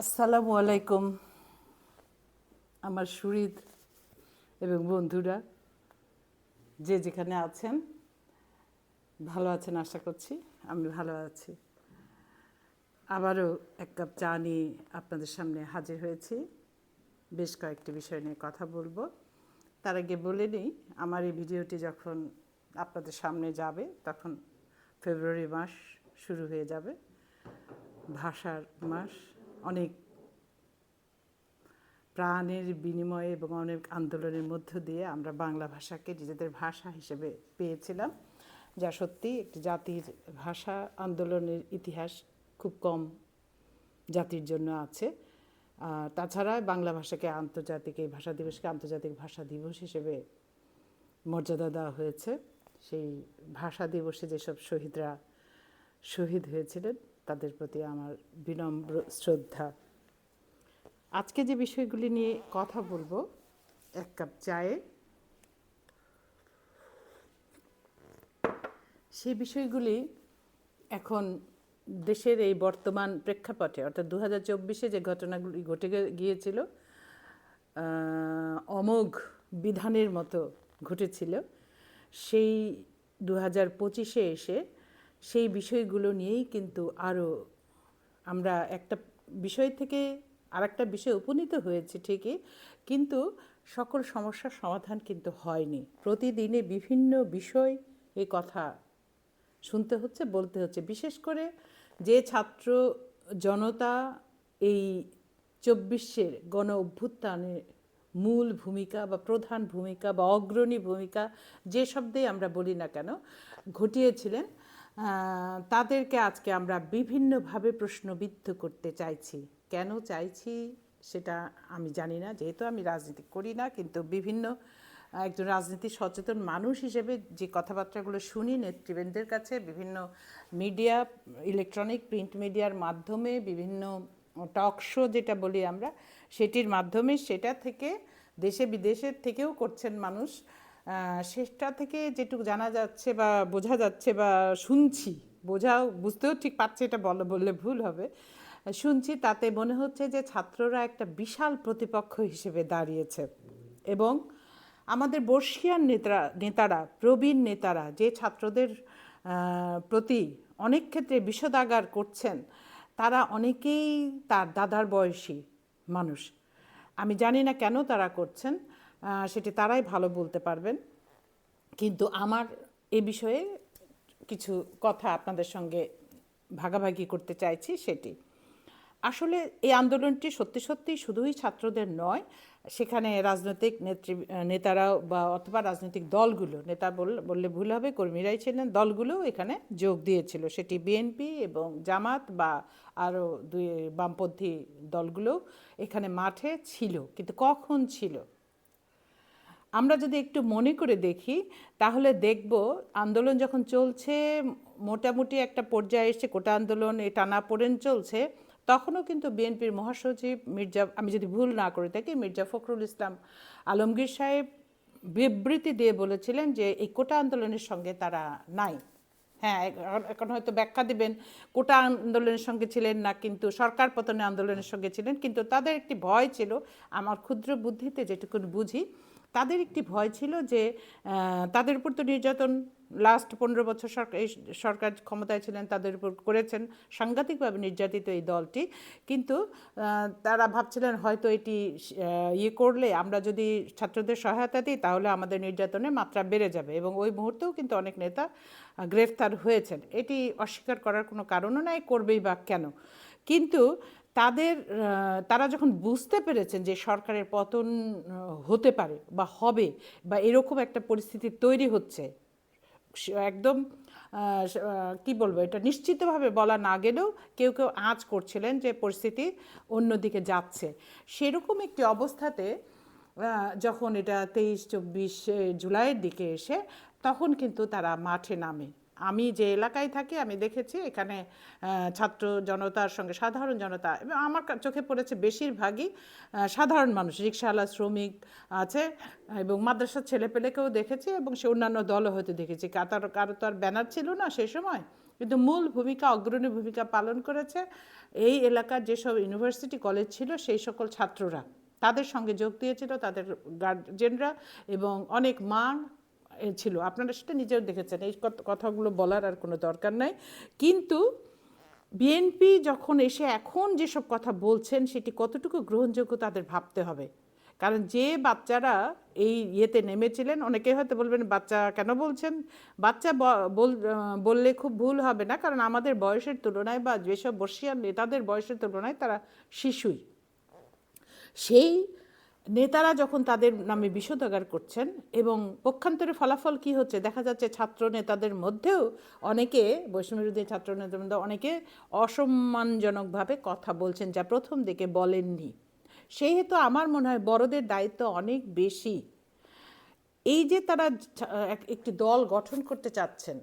আসসালামু আলাইকুম, আমার সুরিদ এবং বন্ধুরা, যে যেখানে আছেন, ভালো আছেন আশা করছি, আমি ভালো আছি। আবারও এক কাপ চা নিয়ে আপনাদের সামনে হাজির হয়েছি। বেশ কয়েকটি বিষয় নিয়ে কথা বলব। তার আগে বলে নিই, আমার এই ভিডিওটি যখন আপনাদের সামনে যাবে, তখন ফেব্রুয়ারি মাস শুরু হয়ে যাবে, ভাষার মাস। অনেক প্রাণের বিনিময়ে এবং অনেক আন্দোলনের মধ্য দিয়ে আমরা বাংলা ভাষাকে নিজেদের ভাষা হিসেবে পেয়েছিলাম, যা সত্যি একটি জাতির ভাষা আন্দোলনের ইতিহাস খুব কম জাতির জন্য আছে। তাছাড়া বাংলা ভাষাকে আন্তর্জাতিক, এই ভাষা দিবসকে আন্তর্জাতিক ভাষা দিবস হিসেবে মর্যাদা দেওয়া হয়েছে। সেই ভাষা দিবসে যেসব শহীদরা শহীদ হয়েছিলেন তাদের প্রতি আমার বিনম্র শ্রদ্ধা। আজকে যে বিষয়গুলি নিয়ে কথা বলব, এক কাপ চায়ে। সেই বিষয়গুলি এখন দেশের এই বর্তমান প্রেক্ষাপটে, অর্থাৎ দু হাজার চব্বিশে যে ঘটনাগুলি ঘটে গিয়েছিল অমোঘ বিধানের মতো ঘটেছিল, সেই দু হাজার পঁচিশে এসে সেই বিষয়গুলো নিয়েই কিন্তু আরও আমরা একটা বিষয় থেকে আর একটা বিষয়ে উপনীত হয়েছে ঠিকই, কিন্তু সকল সমস্যার সমাধান কিন্তু হয়নি। প্রতিদিনে বিভিন্ন বিষয় এই কথা শুনতে হচ্ছে, বলতে হচ্ছে। বিশেষ করে যে ছাত্র জনতা এই চব্বিশের গণ অভ্যুত্থানে মূল ভূমিকা বা প্রধান ভূমিকা বা অগ্রণী ভূমিকা যে শব্দেই আমরা বলি না কেন, ঘটিয়েছিলেন তাদেরকে আজকে আমরা বিভিন্নভাবে প্রশ্নবিদ্ধ করতে চাইছি। কেন চাইছি সেটা আমি জানি না, যেহেতু আমি রাজনীতি করি না, কিন্তু বিভিন্ন একজন রাজনীতি সচেতন মানুষ হিসেবে যে কথাবার্তাগুলো শুনি নেতৃবৃন্দের কাছে, বিভিন্ন মিডিয়া, ইলেকট্রনিক, প্রিন্ট মিডিয়ার মাধ্যমে, বিভিন্ন টক শো যেটা বলি আমরা, সেটির মাধ্যমে সেটা থেকে দেশে বিদেশের থেকেও করছেন মানুষ। সেটা থেকে যেটুকু জানা যাচ্ছে বা বোঝা যাচ্ছে বা শুনছি, বোঝাও, বুঝতেও ঠিক পাচ্ছে এটা বল, বললে ভুল হবে। শুনছি তাতে মনে হচ্ছে যে ছাত্ররা একটা বিশাল প্রতিপক্ষ হিসেবে দাঁড়িয়েছে। এবং আমাদের বর্ষিয়ান নেতারা নেতারা, প্রবীণ নেতারা যে ছাত্রদের প্রতি অনেক ক্ষেত্রে বিষদাগার করছেন, তারা অনেকেই তার দাদার বয়সী মানুষ। আমি জানি না কেন তারা করছেন সেটি তারাই ভালো বলতে পারবেন। কিন্তু আমার এ বিষয়ে কিছু কথা আপনাদের সঙ্গে ভাগাভাগি করতে চাইছি সেটি। আসলে এই আন্দোলনটি সত্যি সত্যি শুধুই ছাত্রদের নয়, সেখানে রাজনৈতিক নেত্রী, নেতারাও বা অথবা রাজনৈতিক দলগুলো, নেতা বললে ভুল হবে, কর্মীরাই ছিলেন দলগুলো এখানে যোগ দিয়েছিল। সেটি বিএনপি এবং জামাত বা আরও দুই বামপন্থী দলগুলো এখানে মাঠে ছিল, কিন্তু কখন ছিল? আমরা যদি একটু মনে করে দেখি, তাহলে দেখব আন্দোলন যখন চলছে, মোটামুটি একটা পর্যায়ে এসে কোটা আন্দোলন এই টানাপোড়েন চলছে, তখনও কিন্তু বিএনপির মহাসচিব মির্জা, আমি যদি ভুল না করে থাকি, মির্জা ফখরুল ইসলাম আলমগীর সাহেব বিবৃতি দিয়ে বলেছিলেন যে এই কোটা আন্দোলনের সঙ্গে তারা নাই। হ্যাঁ এখন- হয়তো ব্যাখ্যা দিবেন, কোটা আন্দোলনের সঙ্গে ছিলেন না, কিন্তু সরকার পতনে আন্দোলনের সঙ্গে ছিলেন, কিন্তু তাদের একটি ভয় ছিল, আমার ক্ষুদ্র বুদ্ধিতে যেটুকুন বুঝি তাদের একটি ভয় ছিল যে তাদের উপর তো নির্যাতন লাস্ট পনেরো বছর সরকার সরকার ক্ষমতায় ছিলেন, তাদের উপর করেছেন, সাংঘাতিকভাবে নির্যাতিত এই দলটি। কিন্তু তারা ভাবছিলেন হয়তো এটি ইয়ে করলে আমরা যদি ছাত্রদের সহায়তা দিই, তাহলে আমাদের নির্যাতনের মাত্রা বেড়ে যাবে। এবং ওই মুহূর্তেও কিন্তু অনেক নেতা গ্রেফতার হয়েছেন। এটি অস্বীকার করার কোনো কারণও নাই, করবেই বা কেন? কিন্তু তাদের তারা যখন বুঝতে পেরেছেন যে সরকারের পতন হতে পারে বা হবে বা এরকম একটা পরিস্থিতি তৈরি হচ্ছে একদম কি বলব, এটা নিশ্চিতভাবে বলা না গেলেও কেউ কেউ আঁচ করছিলেন যে পরিস্থিতি অন্যদিকে যাচ্ছে। সেরকম একটি অবস্থাতে যখন এটা তেইশ, চব্বিশ জুলাইয়ের দিকে এসে, তখন কিন্তু তারা মাঠে নামে। আমি যে এলাকায় থাকি, আমি দেখেছি এখানে ছাত্র জনতার সঙ্গে সাধারণ জনতা এবং আমার চোখে পড়েছে বেশিরভাগই সাধারণ মানুষ, রিক্সাওয়ালা, শ্রমিক আছে এবং মাদ্রাসার ছেলেপেলেকেও দেখেছি এবং সে অন্যান্য দলও হয়তো দেখেছি। কাতার, কারও তো আর ব্যানার ছিল না সেই সময়, কিন্তু মূল ভূমিকা, অগ্রণী ভূমিকা পালন করেছে এই এলাকার যেসব ইউনিভার্সিটি, কলেজ ছিল, সেই সকল ছাত্ররা। তাদের সঙ্গে যোগ দিয়েছিল তাদের গার্জেনরা এবং অনেক মা এ ছিল। আপনারা সেটা নিজেও দেখেছেন। এই কথাগুলো বলার আর কোনো দরকার নাই। কিন্তু বিএনপি যখন এসে এখন যেসব কথা বলছেন, সেটি কতটুকু গ্রহণযোগ্য তাদের ভাবতে হবে। কারণ যে বাচ্চারা এই ইয়েতে নেমেছিলেন অনেকে হয়তো বলবেন, বাচ্চা কেন বলছেন? বাচ্চা বল- বললে খুব ভুল হবে না, কারণ আমাদের বয়সের তুলনায় বা যেসব বর্ষিয়ান নেতাদের বয়সের তুলনায় তারা শিশুই। সেই নেতারা যখন তাদের নামে বিষোদাগার করছেন এবং পক্ষান্তরে ফলাফল কি হচ্ছে, দেখা যাচ্ছে ছাত্র নেতাদের মধ্যেও অনেকে বৈষম্যবিরোধী ছাত্র নেতাদের মধ্যে অনেকে অসম্মানজনকভাবে কথা বলছেন যা প্রথম দিকে বলেননি। সেই হেতু আমার মনে হয় বড়দের দায়িত্ব অনেক বেশি। এই যে তারা একটি দল গঠন করতে চাচ্ছেন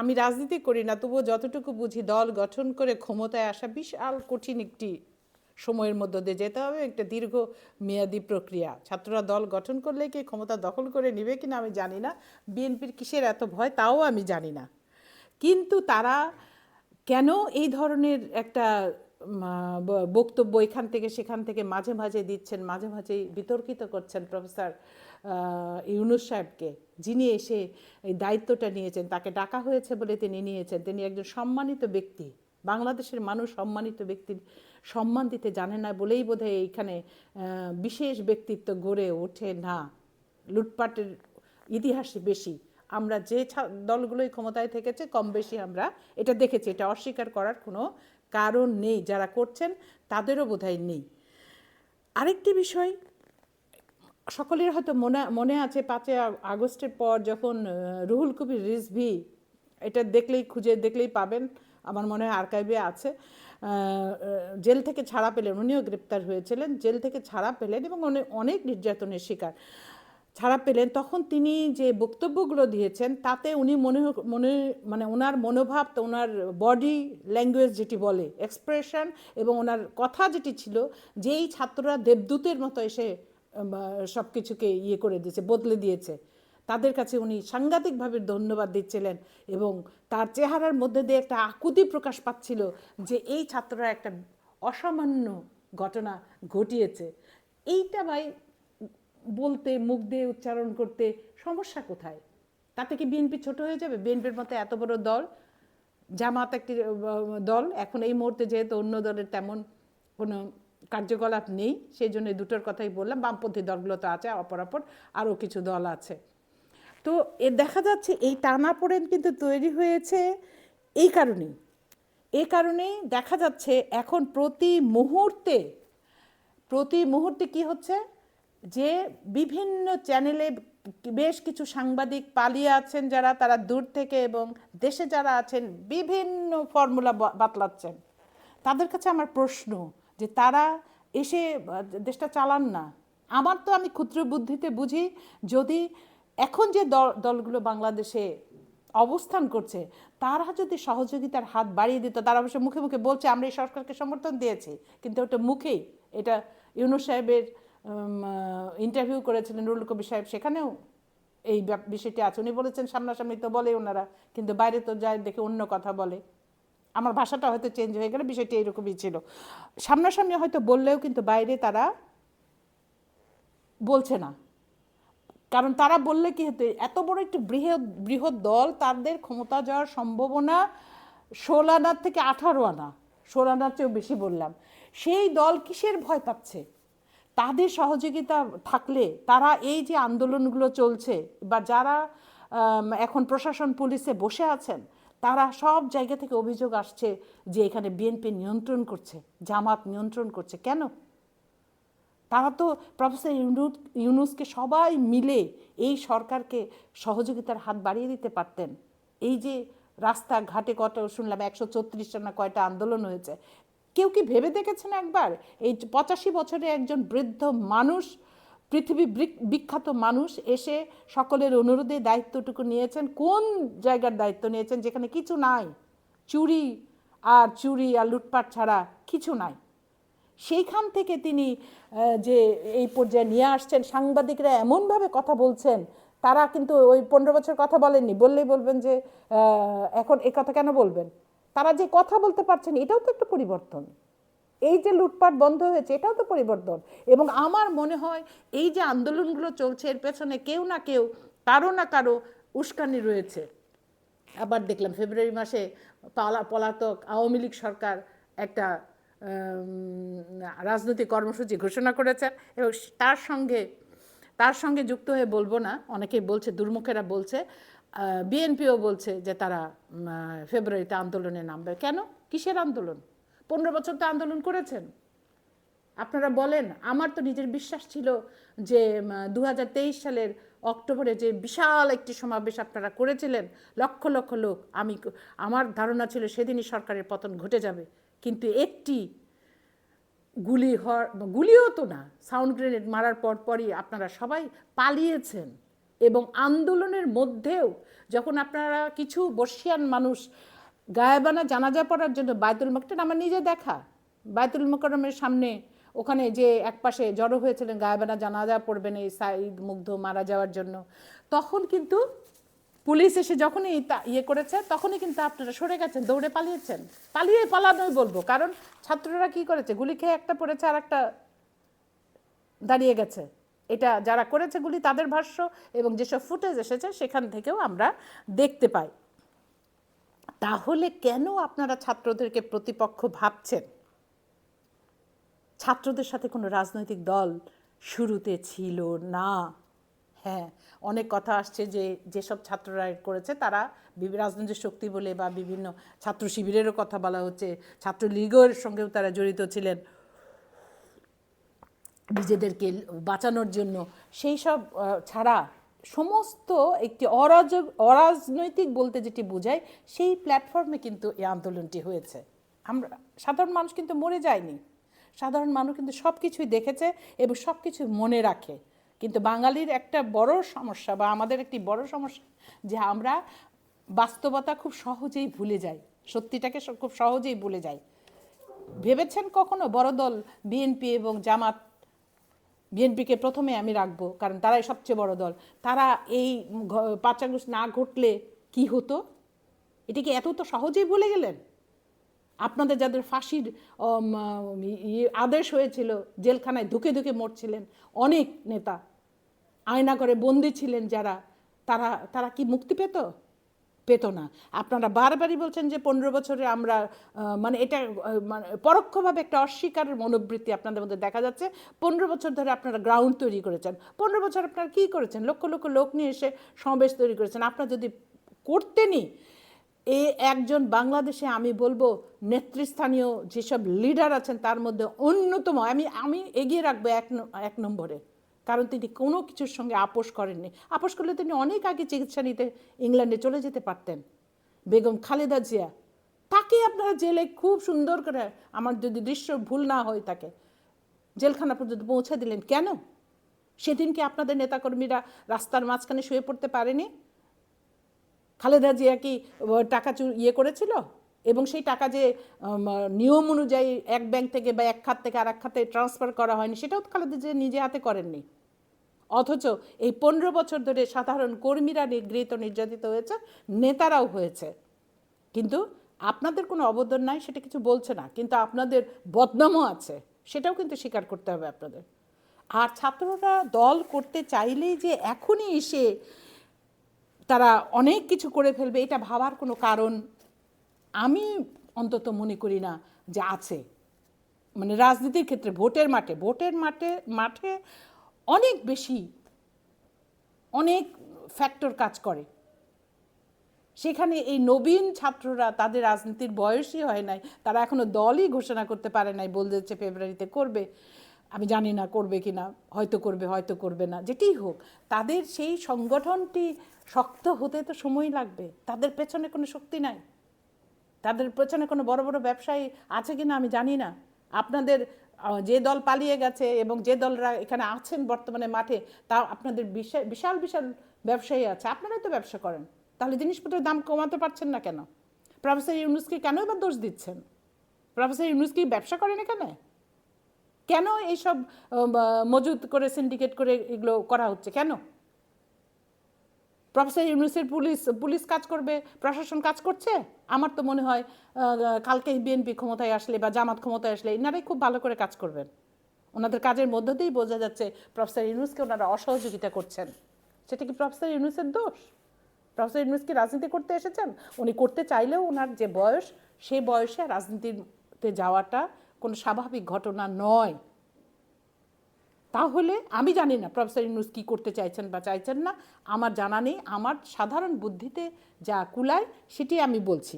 আমি রাজনীতি করি না, তবুও যতটুকু বুঝি দল গঠন করে ক্ষমতায় আসা বিশাল কঠিন একটি সময়ের মধ্য দিয়ে যেতে হবে, একটা দীর্ঘ মেয়াদি প্রক্রিয়া। ছাত্ররা দল গঠন করলে কি ক্ষমতা দখল করে নেবে কিনা আমি জানি না। বিএনপির কিসের এত ভয় তাও আমি জানি না। কিন্তু তারা কেন এই ধরনের একটা বক্তব্য এখান থেকে সেখান থেকে মাঝে মাঝে দিচ্ছেন, মাঝে মাঝেই বিতর্কিত করছেন প্রফেসর ইউনুস সাহেবকে, যিনি এসে এই দায়িত্বটা নিয়েছেন, তাকে ডাকা হয়েছে বলে তিনি নিয়েছেন। তিনি একজন সম্মানিত ব্যক্তি, বাংলাদেশের মানুষ সম্মানিত ব্যক্তির সম্মান দিতে জানে না বলেই বোধহয় এইখানে বিশেষ ব্যক্তিত্ব গড়ে ওঠে না। লুটপাটের ইতিহাসে বেশি। আমরা যে দলগুলোই ক্ষমতায় থেকেছে, কম বেশি আমরা এটা দেখেছি। এটা অস্বীকার করার কোনো কারণ নেই। যারা করছেন, তাদেরও বোধহয় নেই। আরেকটি বিষয়, সকলের হয়তো মনে মনে আছে, পাঁচই আ- আগস্টের পর যখন রুহুল কবির রিজভি, এটা দেখলেই খুঁজে, দেখলেই পাবেন। আমার মনে হয় আর্কাইভে আছে। জেল থেকে ছাড়া পেলেন, উনিও গ্রেপ্তার হয়েছিলেন, জেল থেকে ছাড়া পেলেন এবং অনেক নির্যাতনের শিকার ছাড়া পেলেন। তখন তিনি যে বক্তব্যগুলো দিয়েছেন, তাতে উনি মনে মনে মানে ওনার মনোভাব, তো ওনার বডি ল্যাঙ্গুয়েজ যেটি বলে, এক্সপ্রেশন এবং ওনার কথা যেটি ছিল, যেই ছাত্ররা দেবদূতের মতো এসে সব কিছুকে ইয়ে করে দিয়েছে, বদলে দিয়েছে। তাদের কাছে উনি সাংঘাতিকভাবে ধন্যবাদ দিচ্ছিলেন এবং তার চেহারার মধ্যে দিয়ে একটা আকুতি প্রকাশ পাচ্ছিল যে এই ছাত্ররা একটা অসামান্য ঘটনা ঘটিয়েছে। এইটা ভাই বলতে, মুখ দিয়ে উচ্চারণ করতে সমস্যা কোথায়? তাতে কি বিএনপি ছোট হয়ে যাবে? বিএনপির মতো এত বড় দল, জামাত একটি দল এখন এই মুহূর্তে যেহেতু অন্য দলের তেমন কোনো কার্যকলাপ নেই, সেই জন্য দুটোর কথাই বললাম। বামপন্থী দলগুলো তো আছে, অপরাপর আরও কিছু দল আছে। তো এ দেখা যাচ্ছে এই টানাপোড়েন কিন্তু তৈরি হয়েছে এই কারণেই। এই কারণেই দেখা যাচ্ছে এখন প্রতি মুহূর্তে প্রতি মুহূর্তে কি হচ্ছে? যে বিভিন্ন চ্যানেলে বেশ কিছু সাংবাদিক পালিয়ে আছেন যারা, তারা দূর থেকে এবং দেশে যারা আছেন, বিভিন্ন ফর্মুলা বাতলাচ্ছেন। তাদের কাছে আমার প্রশ্ন যে তারা এসে, দেশটা চালান না। আমার তো আমি ক্ষুদ্র বুদ্ধিতে বুঝি, যদি এখন যে দল- দলগুলো বাংলাদেশে অবস্থান করছে, তারা যদি সহযোগিতার হাত বাড়িয়ে দিত, তারা অবশ্য মুখে মুখে বলছে, আমরা এই সরকারকে সমর্থন দিয়েছি। কিন্তু ওটা মুখেই, এটা ইউনুস সাহেবের ইন্টারভিউ করেছিলেন রুল কবির সাহেব, সেখানেও এই বিষয়টি আছে। উনি বলেছেন, সামনাসামনি তো বলে ওনারা, কিন্তু বাইরে তো যায়, দেখে অন্য কথা বলে। আমার ভাষাটা হয়তো চেঞ্জ হয়ে গেলে বিষয়টি এরকমই ছিল। সামনাসামনি হয়তো বললেও কিন্তু বাইরে তারা বলছে না। কারণ তারা বললে কি হতো, এত বড় একটি বৃহৎ বৃহৎ দল, তাদের ক্ষমতা যাওয়ার সম্ভাবনা ষোলো আনার থেকে আঠারো আনা, ষোলো আনার চেয়েও বেশি বললাম। সেই দল কিসের ভয় পাচ্ছে? তাদের সহযোগিতা থাকলে তারা এই যে আন্দোলনগুলো চলছে বা যারা এখন প্রশাসন পুলিশে বসে আছেন, তারা সব জায়গা থেকে অভিযোগ আসছে যে এখানে বিএনপি নিয়ন্ত্রণ করছে, জামাত নিয়ন্ত্রণ করছে। কেন? তারা তো প্রফেসর ইউনুস ইউনুসকে সবাই মিলে এই সরকারকে সহযোগিতার হাত বাড়িয়ে দিতে পারতেন। এই যে রাস্তাঘাটে কত শুনলাম একশো চৌত্রিশটা না কয়টা আন্দোলন হয়েছে। কেউ কি ভেবে দেখেছেন একবার? এই পঁচাশি বছরে একজন বৃদ্ধ মানুষ, পৃথিবী বিখ্যাত মানুষ এসে সকলের অনুরোধে দায়িত্বটুকু নিয়েছেন। কোন জায়গার দায়িত্ব নিয়েছেন? যেখানে কিছু নাই। চুরি আর চুরি আর লুটপাট ছাড়া কিছু নাই। সেইখান থেকে তিনি যে এই পর্যায়ে নিয়ে আসছেন, সাংবাদিকরা এমনভাবে কথা বলছেন, তারা কিন্তু ওই পনেরো বছর কথা বলেননি, বললেই বলবেন যে এখন এ কথা কেন বলবেন? তারা যে কথা বলতে পারছেন, এটাও তো একটা পরিবর্তন। এই যে লুটপাট বন্ধ হয়েছে, এটাও তো পরিবর্তন। এবং আমার মনে হয় এই যে আন্দোলনগুলো চলছে, এর পেছনে কেউ না কেউ, কারও না কারও উস্কানি রয়েছে। আবার দেখলাম ফেব্রুয়ারি মাসে পালা, পলাতক আওয়ামী লীগ সরকার একটা রাজনৈতিক কর্মসূচি ঘোষণা করেছে এবং তার সঙ্গে তার সঙ্গে যুক্ত হয়ে বলব না, অনেকেই বলছে, দুর্মুখেরা বলছে বিএনপিও বলছে যে তারা ফেব্রুয়ারিতে আন্দোলনে নামবে। কেন? কিসের আন্দোলন? পনেরো বছর তো আন্দোলন করেছেন। আপনারা বলেন, আমার তো নিজের বিশ্বাস ছিল যে দু হাজার তেইশ সালের অক্টোবরে যে বিশাল একটি সমাবেশ আপনারা করেছিলেন, লক্ষ লক্ষ লোক, আমি আমার ধারণা ছিল সেদিনই সরকারের পতন ঘটে যাবে। কিন্তু একটি গুলি হওয়ার গুলিও তো না, সাউন্ড গ্রেনেড মারার পর পরই আপনারা সবাই পালিয়েছেন এবং আন্দোলনের মধ্যেও যখন আপনারা কিছু বর্ষিয়ান মানুষ গায়েবানা জানাজা পড়ার জন্য বায়তুল মকটেন আমার নিজে দেখা। বায়তুল মকরমের সামনে ওখানে যে একপাশে জড়ো হয়েছিলেন, গায়েবানা জানাজা পড়বেন এই সাইদ মুগ্ধ মারা যাওয়ার জন্য। তখন কিন্তু পুলিশ এসে যখনই ইয়ে করেছে, তখনই কিন্তু আপনারা সরে গেছেন, দৌড়ে পালিয়েছেন। পালিয়ে পালানোই বলব, কারণ ছাত্ররা কি করেছে? গুলি খেয়ে একটা পড়েছে আর একটা দাঁড়িয়ে গেছে। এটা যারা করেছে গুলি, তাদের ভাষ্য, এবং যেসব ফুটেজ এসেছে, সেখান থেকেও আমরা দেখতে পাই। তাহলে কেন আপনারা ছাত্রদেরকে প্রতিপক্ষ ভাবছেন? ছাত্রদের সাথে কোনো রাজনৈতিক দল শুরুতে ছিল না। হ্যাঁ অনেক কথা আসছে যে যেসব ছাত্ররা করেছে তারা রাজনৈতিক শক্তি বলে বা বিভিন্ন ছাত্র শিবিরেরও কথা বলা হচ্ছে, ছাত্রলীগের সঙ্গেও তারা জড়িত ছিলেন। নিজেদেরকে বাঁচানোর জন্য। সেই সব ছাড়া সমস্ত একটি অরাজ, অরাজনৈতিক বলতে যেটি বোঝায়, সেই প্ল্যাটফর্মে কিন্তু এই আন্দোলনটি হয়েছে। আমরা, সাধারণ মানুষ কিন্তু মরে যায়নি। সাধারণ মানুষ কিন্তু সব কিছুই দেখেছে এবং সব কিছু মনে রাখে। কিন্তু বাঙালির একটা বড় সমস্যা বা আমাদের একটি বড় সমস্যা যে আমরা বাস্তবতা খুব সহজেই ভুলে যাই, সত্যিটাকে খুব সহজেই ভুলে যাই। ভেবেছেন কখনো বড় দল বিএনপি এবং জামাত? বিএনপিকে প্রথমে আমি রাখব, কারণ তারাই সবচেয়ে বড় দল। তারা এই ঘ- পাঁচ না ঘটলে কি হতো? এটিকে এত তো সহজেই ভুলে গেলেন? আপনাদের যাদের ফাঁসির আদেশ হয়েছিল, জেলখানায় ধুকে ধুকে মরছিলেন অনেক নেতা। আয়না করে বন্দি ছিলেন যারা, তারা তারা কি মুক্তি পেত? পেত না। আপনারা বারবারই বলছেন যে পনেরো বছরে আমরা মানে এটা মানে পরোক্ষভাবে একটা অস্বীকারের মনোবৃত্তি আপনাদের মধ্যে দেখা যাচ্ছে। পনেরো বছর ধরে আপনারা গ্রাউন্ড তৈরি করেছেন। পনেরো বছর আপনারা কী করেছেন? লক্ষ লক্ষ লোক নিয়ে এসে সমাবেশ তৈরি করেছেন। আপনারা যদি করতেনই এ একজন বাংলাদেশে আমি বলব নেতৃস্থানীয় যেসব লিডার আছেন, তার মধ্যে অন্যতম। আমি আমি এগিয়ে রাখব এক এক নম্বরে। কারণ তিনি কোনো কিছুর সঙ্গে আপোষ করেননি। আপোষ করলে তিনি অনেক আগে চিকিৎসা নিতে ইংল্যান্ডে চলে যেতে পারতেন। বেগম খালেদা জিয়া, তাকে আপনারা জেলে খুব সুন্দর করে আমার যদি দৃশ্য ভুল না হয় তাকে জেলখানা পর্যন্ত পৌঁছে দিলেন কেন? সেদিন কি আপনাদের নেতাকর্মীরা রাস্তার মাঝখানে শুয়ে পড়তে পারেনি? খালেদা জিয়া কি টাকা চুর ইয়ে করেছিল? এবং সেই টাকা যে নিয়ম অনুযায়ী এক ব্যাংক থেকে বা এক খাত থেকে আর এক খাতে ট্রান্সফার করা হয়নি, সেটাও তো খালেদা জিয়া নিজে হাতে করেননি। অথচ এই পনেরো বছর ধরে সাধারণ কর্মীরা নিগৃহীত নির্যাতিত হয়েছে, নেতারাও হয়েছে। কিন্তু আপনাদের কোনো অবদান নাই, সেটা কিছু বলছে না, কিন্তু আপনাদের বদনামও আছে, সেটাও কিন্তু স্বীকার করতে হবে আপনাদের। আর ছাত্ররা দল করতে চাইলেই যে এখনই এসে তারা অনেক কিছু করে ফেলবে, এটা ভাবার কোনো কারণ আমি অন্তত মনে করি না যে আছে। মানে রাজনীতির ক্ষেত্রে ভোটের মাঠে ভোটের মাঠে মাঠে অনেক বেশি, অনেক ফ্যাক্টর কাজ করে। সেখানে এই নবীন ছাত্ররা তাদের রাজনীতির বয়সই হয় নাই, তারা এখনও দলই ঘোষণা করতে পারে নাই বলছে ফেব্রুয়ারিতে করবে। আমি জানি না করবে কি না, হয়তো করবে হয়তো করবে না, যেটি হোক, তাদের সেই সংগঠনটি শক্ত হতে তো সময় লাগবে, তাদের পেছনে কোনো শক্তি নাই। তাদের পেছনে কোনো বড় বড় ব্যবসায়ী আছে কিনা আমি জানি না। আপনাদের যে দল পালিয়ে গেছে এবং যে দলরা এখানে আছেন বর্তমানে মাঠে তা আপনাদের বিশাল বিশাল বিশাল ব্যবসায়ী আছে। আপনারাই তো ব্যবসা করেন। তাহলে জিনিসপত্রের দাম কমাতে পারছেন না কেন? প্রফেসর ইউনুসকে কেন এবার দোষ দিচ্ছেন? প্রফেসর ইউনুস কি ব্যবসা করেন এখানে? কেন এইসব মজুত করে, সিন্ডিকেট করে এগুলো করা হচ্ছে? কেন? প্রফেসর ইউনুসের পুলিশ পুলিশ কাজ করবে প্রশাসন কাজ করছে? আমার তো মনে হয় আহ, কালকে বিএনপি ক্ষমতায় আসলে বা জামাত ক্ষমতায় আসলে এনারাই খুব ভালো করে কাজ করবেন। ওনাদের কাজের মধ্য দিয়েই বোঝা যাচ্ছে প্রফেসর ইউনুসকে ওনারা অসহযোগিতা করছেন। সেটা কি প্রফেসর ইউনুসের দোষ? প্রফেসর ইউনুস কি রাজনীতি করতে এসেছেন? উনি করতে চাইলেও ওনার যে বয়স সেই বয়সে রাজনীতিতে যাওয়াটা কোনো স্বাভাবিক ঘটনা নয়। তাহলে আমি জানি না, প্রফেসর ইউনুস কী করতে চাইছেন বা চাইছেন না। আমার জানা নেই, আমার সাধারণ বুদ্ধিতে যা কুলায় সেটি আমি বলছি।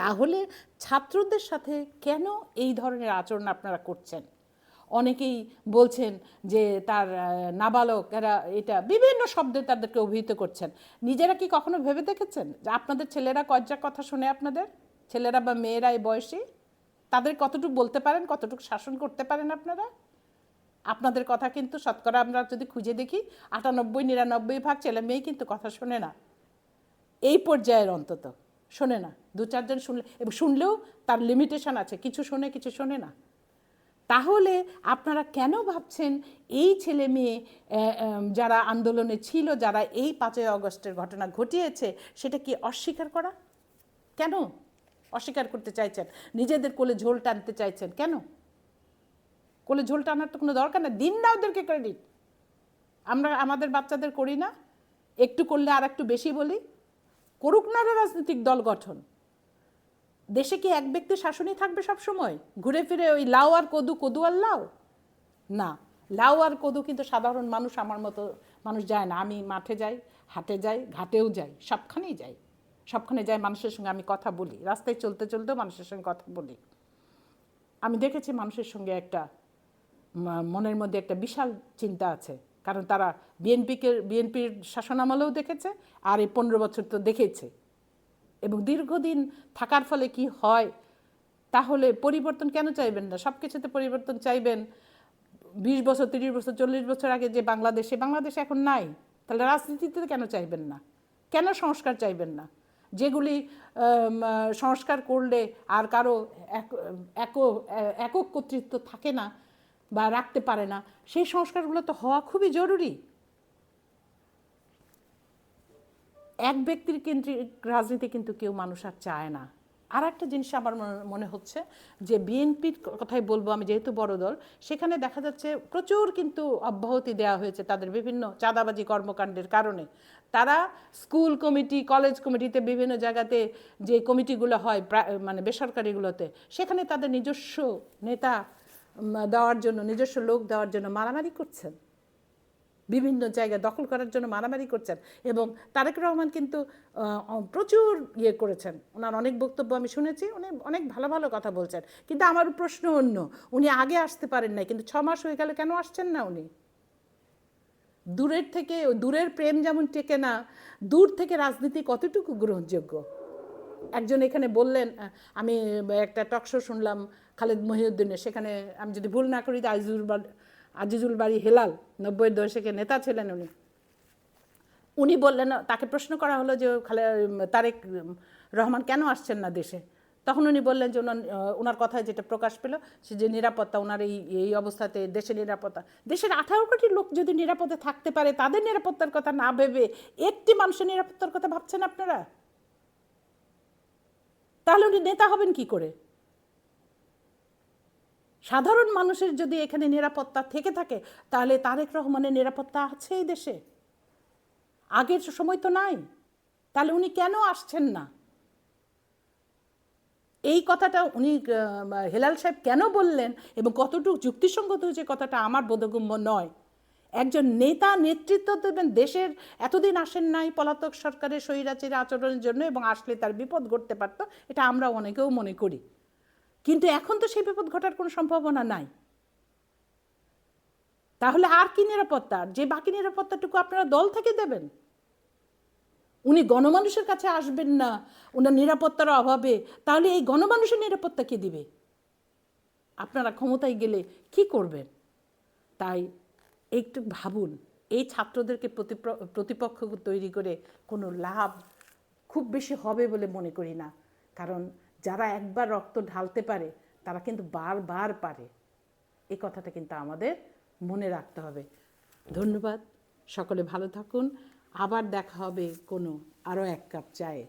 তাহলে ছাত্রদের সাথে কেন এই ধরনের আচরণ আপনারা করছেন? অনেকেই বলছেন যে তার নাবালক, এরা এটা বিভিন্ন শব্দে তাদেরকে অভিহিত করছেন। নিজেরা কি কখনো ভেবে দেখেছেন? যে আপনাদের ছেলেরা কয়টা কথা শোনে আপনাদের? ছেলেরা বা মেয়েরা এই বয়সে? তাদের কতটুকু বলতে পারেন, কতটুকু শাসন করতে পারেন আপনারা? আপনাদের কথা কিন্তু শতকরা আমরা যদি খুঁজে দেখি, আটানব্বই, নিরানব্বই ভাগ ছেলে মেয়ে কিন্তু কথা শোনে না। এই পর্যায়ের অন্তত, শোনে না। দু চারজন শুনলে, এবং শুনলেও তার লিমিটেশন আছে, কিছু শোনে কিছু শোনে না। তাহলে আপনারা কেন ভাবছেন এই ছেলে মেয়ে যারা আন্দোলনে ছিল, যারা এই পাঁচই অগস্টের ঘটনা ঘটিয়েছে, সেটা কি অস্বীকার করা? কেন অস্বীকার করতে চাইছেন? নিজেদের কোলে ঝোল টানতে চাইছেন? কেন? কোলে ঝোল টানার তো কোনো দরকার না দিন না ওদেরকে ক্রেডিট আমরা আমাদের বাচ্চাদের করি না। একটু করলে আর একটু বেশি বলি। করুক না রাজনৈতিক দল গঠন। দেশে কি এক ব্যক্তি শাসনই থাকবে সব সময় ঘুরে ফিরে ওই লাউ আর কদু কদু আর লাউ? না। লাউ আর কদু কিন্তু সাধারণ মানুষ আমার মতো মানুষ যায় না। আমি মাঠে যাই, হাটে যাই, ঘাটেও যাই, সবখানেই যাই। সবখানে যাই মানুষের সঙ্গে আমি কথা বলি। রাস্তায় চলতে চলতেও মানুষের সঙ্গে কথা বলি। আমি দেখেছি মানুষের সঙ্গে একটা মনের মধ্যে একটা বিশাল চিন্তা আছে। কারণ তারা বিএনপিকে, বিএনপির শাসনামলেও দেখেছে, আর এই পনেরো বছর তো দেখেছে এবং দীর্ঘদিন থাকার ফলে কি হয়, তাহলে পরিবর্তন কেন চাইবেন না? সব কিছুতে পরিবর্তন চাইবেন। বিশ বছর, তিরিশ বছর, চল্লিশ বছর আগে যে বাংলাদেশে, বাংলাদেশ এখন নাই। তাহলে রাজনীতিতে কেন চাইবেন না? কেন সংস্কার চাইবেন না? যেগুলি সংস্কার করলে আর কারও এক- এক- একক কর্তৃত্ব থাকে না বা রাখতে পারে না, সেই সংস্কারগুলো তো হওয়া খুবই জরুরি। এক ব্যক্তির কেন্দ্রিক রাজনীতি কিন্তু কেউ মানুষ আর চায় না। আর একটা জিনিস আমার মনে- হচ্ছে যে বিএনপির কথাই বলব আমি যেহেতু বড় দল, সেখানে দেখা যাচ্ছে প্রচুর কিন্তু অব্যাহতি দেওয়া হয়েছে তাদের বিভিন্ন চাঁদাবাজি কর্মকাণ্ডের কারণে। তারা স্কুল কমিটি, কলেজ কমিটিতে বিভিন্ন জায়গাতে যে কমিটিগুলো হয় মানে বেসরকারিগুলোতে, সেখানে তাদের নিজস্ব নেতা দেওয়ার জন্য, নিজস্ব লোক দেওয়ার জন্য মারামারি করছেন। বিভিন্ন জায়গায় দখল করার জন্য মারামারি করছেন। এবং তারেক রহমান কিন্তু প্রচুর ইয়ে করেছেন। ওনার অনেক বক্তব্য আমি শুনেছি, উনি অনেক ভালো ভালো কথা বলছেন। কিন্তু আমার প্রশ্ন অন্য, উনি আগে আসতে পারেন নাই, কিন্তু ছ মাস হয়ে গেলে, কেন আসছেন না উনি? দূরের থেকে, দূরের প্রেম যেমন টেকে না, দূর থেকে রাজনীতি কতটুকু গ্রহণযোগ্য? একজন এখানে বললেন আমি একটা টকশো শুনলাম খালেদ মহিউদ্দিনের, সেখানে আমি যদি ভুল না করি আজিজুল আজিজুল বাড়ি হেলাল নব্বই দশকে নেতা ছিলেন উনি। উনি বললেন, তাকে প্রশ্ন করা হলো যে খালে তারেক রহমান কেন আসছেন না দেশে? তখন উনি বললেন যে ওনার ওনার কথায় যেটা প্রকাশ পেল, সে যে নিরাপত্তা ওনার এই এই অবস্থাতে দেশের নিরাপত্তা, দেশের আঠারো কোটি লোক যদি নিরাপদে থাকতে পারে, তাদের নিরাপত্তার কথা না ভেবে একটি মানুষের নিরাপত্তার কথা ভাবছেন আপনারা? তাহলে উনি নেতা হবেন কি করে? সাধারণ মানুষের যদি এখানে নিরাপত্তা থেকে থাকে, তাহলে তারেক রহমানের নিরাপত্তা আছে এই দেশে। আগের সময় তো নাই। তাহলে উনি কেন আসছেন না? এই কথাটা উনি হেলাল সাহেব কেন বললেন এবং কতটুকু যুক্তিসঙ্গত যে কথাটা আমার বোধগম্য নয়। একজন নেতা নেতৃত্ব দেবেন, দেশের এতদিন আসেন নাই পলাতক সরকারের স্বৈরাচারী আচরণের জন্য এবং আসলে তার বিপদ ঘটতে পারতো, এটা আমরা অনেকেও মনে করি। কিন্তু এখন তো সেই বিপদ ঘটার কোনো সম্ভাবনা নাই। তাহলে আর কি নিরাপত্তা? যে বাকি নিরাপত্তাটুকু আপনারা দল থেকে দেবেন? উনি গণমানুষের কাছে আসবেন না ওনার নিরাপত্তার অভাবে। তাহলে এই গণমানুষের নিরাপত্তা কে দিবে? আপনারা ক্ষমতায় গেলে কি করবেন? তাই একটু ভাবুন, এই ছাত্রদেরকে প্রতিপক্ষ তৈরি করে কোনো লাভ খুব বেশি হবে বলে মনে করি না। কারণ যারা একবার রক্ত ঢালতে পারে, তারা কিন্তু বারবার পারে। এই কথাটা কিন্তু আমাদের মনে রাখতে হবে। ধন্যবাদ। সকলে ভালো থাকুন। আবার দেখা হবে কোনো আরও এক কাপ চায়ে।